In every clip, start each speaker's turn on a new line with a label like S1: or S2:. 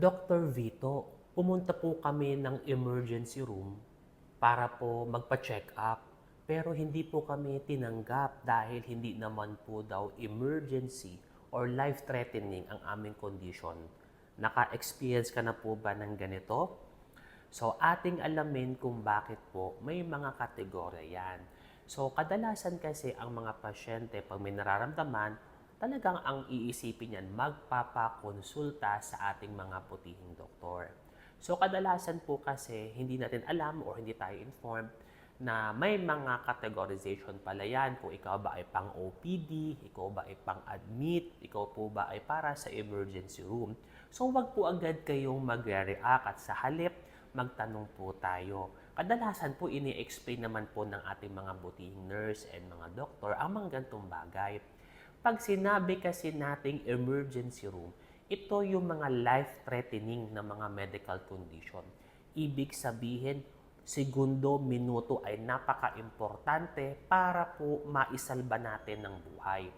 S1: Dr. Vito, pumunta po kami ng emergency room para po magpa-check up. Pero hindi po kami tinanggap dahil hindi naman po daw emergency or life-threatening ang aming condition. Naka-experience ka na po ba ng ganito? So, ating alamin kung bakit po may mga kategorya yan. So, kadalasan kasi ang mga pasyente, pag may nararamdaman, talagang ang iisipin niyan, magpapakonsulta sa ating mga putihing doktor. So, kadalasan po kasi hindi natin alam or hindi tayo informed na may mga categorization pala yan. Kung ikaw ba ay pang OPD, ikaw ba ay pang admit, ikaw po ba ay para sa emergency room. So, wag po agad kayong magre-react at sa halip, magtanong po tayo. Kadalasan po ini-explain naman po ng ating mga butihing nurse and mga doktor ang mga gantong bagay. Pag sinabi kasi nating emergency room, ito yung mga life-threatening na mga medical condition. Ibig sabihin, segundo, minuto ay napaka-importante para po maisalba natin ng buhay.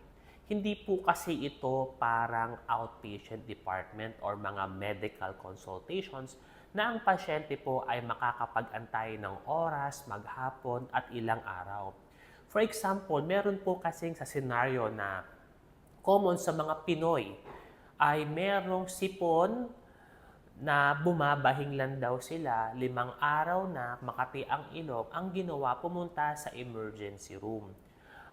S1: Hindi po kasi ito parang outpatient department or mga medical consultations na ang pasyente po ay makakapag-antay ng oras, maghapon at ilang araw. For example, meron po kasing sa scenario na common sa mga Pinoy ay merong sipon na bumabahing lang daw sila, limang araw na makati ang ilog, ang ginawa pumunta sa emergency room.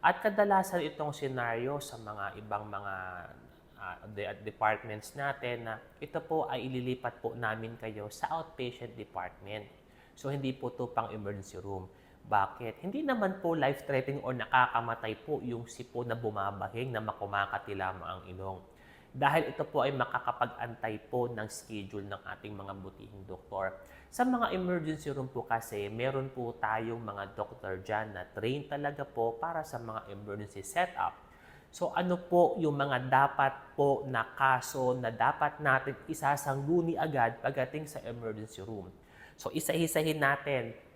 S1: At kadalasan itong senaryo sa mga ibang mga uh, de- departments natin na ito po ay ililipat po namin kayo sa outpatient department. So hindi po to pang emergency room. Bakit? Hindi naman po life-threatening o nakakamatay po yung sipo na bumabahing na makumakati lamang ang ilong. Dahil ito po ay makakapag-antay po ng schedule ng ating mga butihing doktor. Sa mga emergency room po kasi, meron po tayong mga doktor dyan na train talaga po para sa mga emergency setup. So ano po yung mga dapat po na kaso na dapat natin isasangguni agad pagdating sa emergency room? So isa-isahin natin.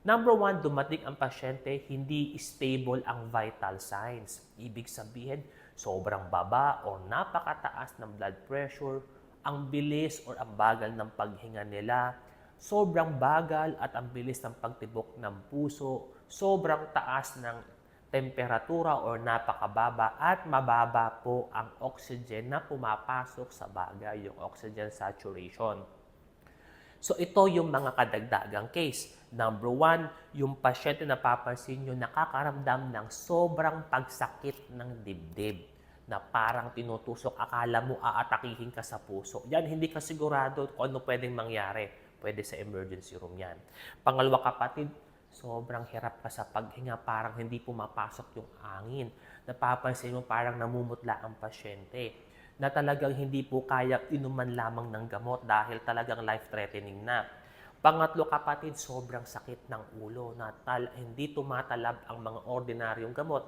S1: Number one, dumating ang pasyente, hindi stable ang vital signs. Ibig sabihin, sobrang baba o napakataas ng blood pressure, ang bilis or ang bagal ng paghinga nila, sobrang bagal at ang bilis ng pagtibok ng puso, sobrang taas ng temperatura or napakababa at mababa po ang oxygen na pumapasok sa bagay, yung oxygen saturation. So ito yung mga kadagdagang case. Number one, yung pasyente na papansin nyo nakakaramdam ng sobrang pagsakit ng dibdib na parang tinutusok, akala mo aatakihin ka sa puso. Yan, hindi ka sigurado kung ano pwedeng mangyari. Pwede sa emergency room yan. Pangalawa kapatid, sobrang hirap ka sa paghinga, parang hindi pumapasok yung angin. Napapansin mo parang namumutla ang pasyente na talagang hindi po kaya inuman lamang ng gamot dahil talagang life-threatening na. Pangatlo kapatid, sobrang sakit ng ulo na tal- hindi tumatalab ang mga ordinaryong gamot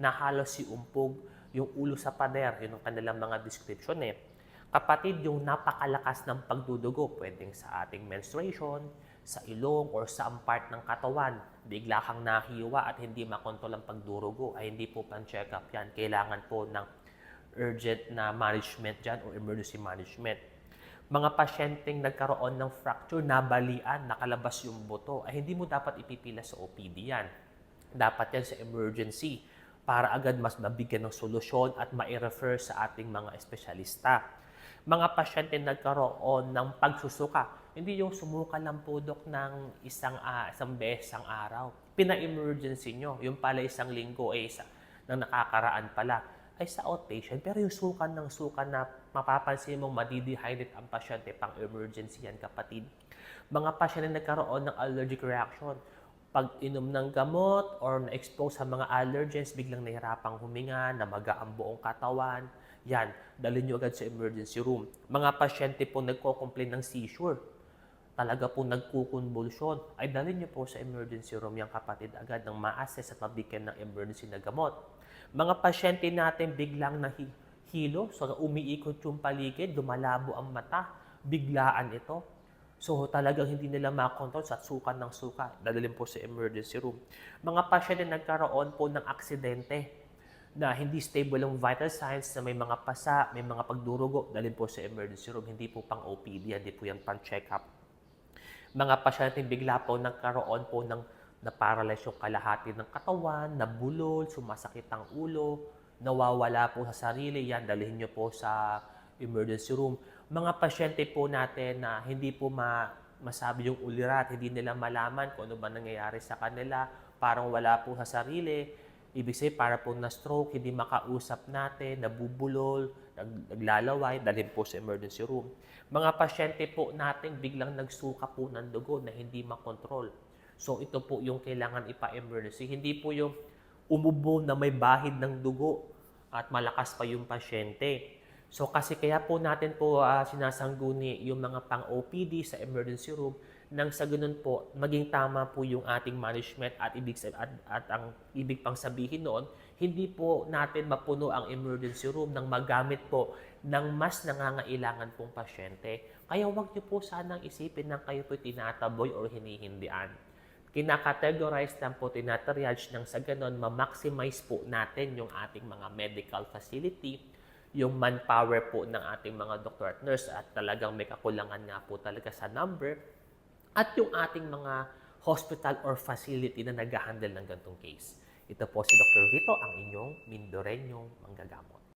S1: na halos si umpog yung ulo sa pader, yun ang kanilang mga description eh. Kapatid, yung napakalakas ng pagdudugo, pwedeng sa ating menstruation, sa ilong or sa part ng katawan, bigla kang nahiwa at hindi makontrol ang pagdurugo, ay hindi po pang-check up yan. Kailangan po ng urgent na management dyan or emergency management. Mga pasyenteng nagkaroon ng fracture, nabalian, nakalabas yung buto, ay hindi mo dapat ipipila sa OPD yan. Dapat yan sa emergency para agad mas mabigyan ng solusyon at ma-refer sa ating mga espesyalista. Mga pasyente nagkaroon ng pagsusuka, hindi yung sumuka lang po dok ng isang, uh, isang beses araw. Pina-emergency nyo, yung pala isang linggo ay isa, na nakakaraan pala ay sa outpatient. Pero yung sukan ng sukan na mapapansin mong madidehydrate ang pasyente pang emergency yan kapatid. Mga pasyente na nagkaroon ng allergic reaction, pag inom ng gamot or na-expose sa mga allergens, biglang nahirapang huminga, namaga ang buong katawan, yan, dalhin nyo agad sa emergency room. Mga pasyente po nagko-complain ng seizure, talaga po nagkukonvulsyon, ay dalhin nyo po sa emergency room yung kapatid agad ng ma-assess at mabigyan ng emergency na gamot. Mga pasyente natin biglang nahilo, so umiikot yung paligid, lumalabo ang mata, biglaan ito. So talagang hindi nila makontrol sa sukan ng suka. Dadalhin po sa emergency room. Mga pasyente nagkaroon po ng aksidente na hindi stable ang vital signs na may mga pasa, may mga pagdurugo, dalhin po sa emergency room. Hindi po pang OPD, hindi po yan pang check-up. Mga pasyente bigla po nagkaroon po ng na-paralyze yung kalahati ng katawan, nabulol, sumasakit ang ulo, nawawala po sa sarili, yan, dalhin nyo po sa emergency room. Mga pasyente po natin na hindi po ma masabi yung ulirat, hindi nila malaman kung ano ba nangyayari sa kanila, parang wala po sa sarili, Ibig sabihin, para po na-stroke, hindi makausap natin, nabubulol, nag, naglalaway, dalhin po sa emergency room. Mga pasyente po natin biglang nagsuka po ng dugo na hindi makontrol. So ito po yung kailangan ipa-emergency. Hindi po yung umubo na may bahid ng dugo at malakas pa yung pasyente. So kasi kaya po natin po ah, sinasangguni yung mga pang-OPD sa emergency room nang sa ganun po maging tama po yung ating management at ibig at, at ang ibig pang sabihin noon hindi po natin mapuno ang emergency room nang magamit po ng mas nangangailangan pong pasyente. Kaya wag niyo po sanang isipin na kayo po tinataboy or hinihindian kinakategorize lang po, tinatriage nang sa ganun, ma-maximize po natin yung ating mga medical facility, yung manpower po ng ating mga doctor at nurse at talagang may kakulangan nga po talaga sa number at yung ating mga hospital or facility na nag-handle ng ganitong case. Ito po si Dr. Vito, ang inyong Mindorenyong manggagamot.